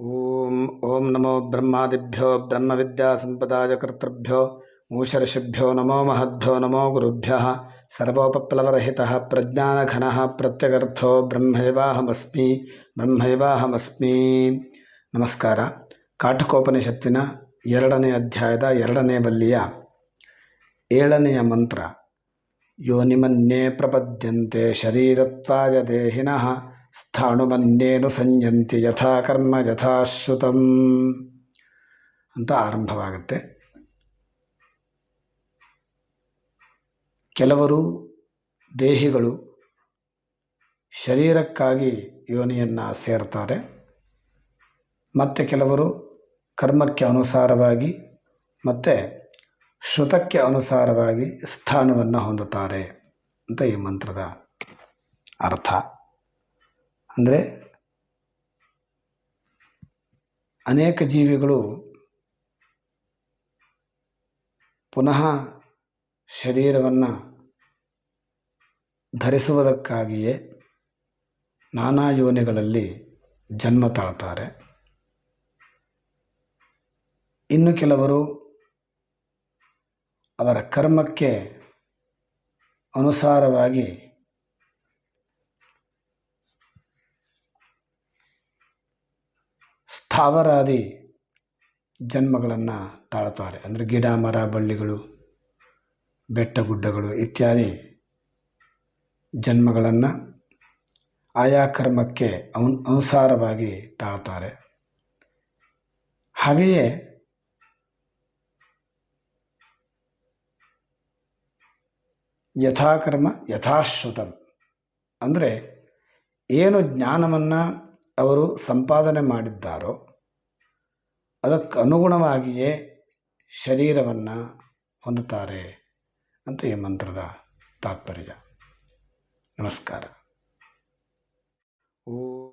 ಓಂ ಓಂ ನಮೋ ಬ್ರಹ್ಮಾದಿಭ್ಯೋ ಬ್ರಹ್ಮವಿದ್ಯಾಸಂಪದಾಯ ಕರ್ತೃಭ್ಯೋ ಮೂಷರ್ಷಿಭ್ಯೋ ನಮೋ ಮಹದ್ಭ್ಯೋ ನಮೋ ಗುರುಭ್ಯಃ ಸರ್ವೋಪಪ್ಲವರಹಿತಃ ಪ್ರಜ್ಞಾನಘನಃ ಪ್ರತ್ಯಗರ್ಥೋ ಬ್ರಹ್ಮೈವಾಹಮಸ್ಮಿ ಬ್ರಹ್ಮೈವಾಹಮಸ್ಮಿ ನಮಸ್ಕಾರ ಕಾಠಕೋಪನಿಷತ್ತಿನ ಎರಡನೇ ಅಧ್ಯಾಯದ ಎರಡನೇ ಬಲ್ಲಿಯ ಏಳನೆಯ ಮಂತ್ರ ಯೋನಿಮನ್ನೇ ಪ್ರಪದ್ಯಂತೆ ಶರೀರತ್ವಾಯ ದೇಹಿನಃ ಸ್ಥಾಣುಮನ್ಯೇನು ಸಂಯಂತಿ ಯಥಾ ಕರ್ಮ ಯಥಾಶ್ರುತಂ ಅಂತ ಆರಂಭವಾಗುತ್ತೆ. ಕೆಲವರು ದೇಹಿಗಳು ಶರೀರಕ್ಕಾಗಿ ಯೋನಿಯನ್ನು ಸೇರ್ತಾರೆ. ಮತ್ತು ಕೆಲವರು ಕರ್ಮಕ್ಕೆ ಅನುಸಾರವಾಗಿ ಮತ್ತು ಶ್ರುತಕ್ಕೆ ಅನುಸಾರವಾಗಿ ಸ್ಥಾನವನ್ನು ಹೊಂದುತ್ತಾರೆ ಅಂತ ಈ ಮಂತ್ರದ ಅರ್ಥ. ಅಂದರೆ ಅನೇಕ ಜೀವಿಗಳು ಪುನಃ ಶರೀರವನ್ನು ಧರಿಸುವುದಕ್ಕಾಗಿಯೇ ನಾನಾ ಯೋನಿಗಳಲ್ಲಿ ಜನ್ಮ ತಾಳ್ತಾರೆ. ಇನ್ನು ಕೆಲವರು ಅವರ ಕರ್ಮಕ್ಕೆ ಅನುಸಾರವಾಗಿ ಸ್ಥಾವರಾದಿ ಜನ್ಮಗಳನ್ನು ತಾಳ್ತಾರೆ ಅಂದರೆ ಗಿಡ, ಮರ, ಬಳ್ಳಿಗಳು, ಬೆಟ್ಟ ಗುಡ್ಡಗಳು ಇತ್ಯಾದಿ ಜನ್ಮಗಳನ್ನು ಆಯಾ ಕರ್ಮಕ್ಕೆ ಅನ್, ಅನುಸಾರವಾಗಿ ತಾಳ್ತಾರೆ ಹಾಗೆಯೇ ಯಥಾಕರ್ಮ ಯಥಾಶ್ರುತಂ. ಅಂದರೆ ಏನು ಜ್ಞಾನವನ್ನು ಅವರು ಸಂಪಾದನೆ ಮಾಡಿದ್ದಾರೋ ಅದಕ್ಕೆ ಅನುಗುಣವಾಗಿಯೇ ಶರೀರವನ್ನು ಹೊಂದುತ್ತಾರೆ ಅಂತ ಈ ಮಂತ್ರದ ತಾತ್ಪರ್ಯ. ನಮಸ್ಕಾರ. ಓ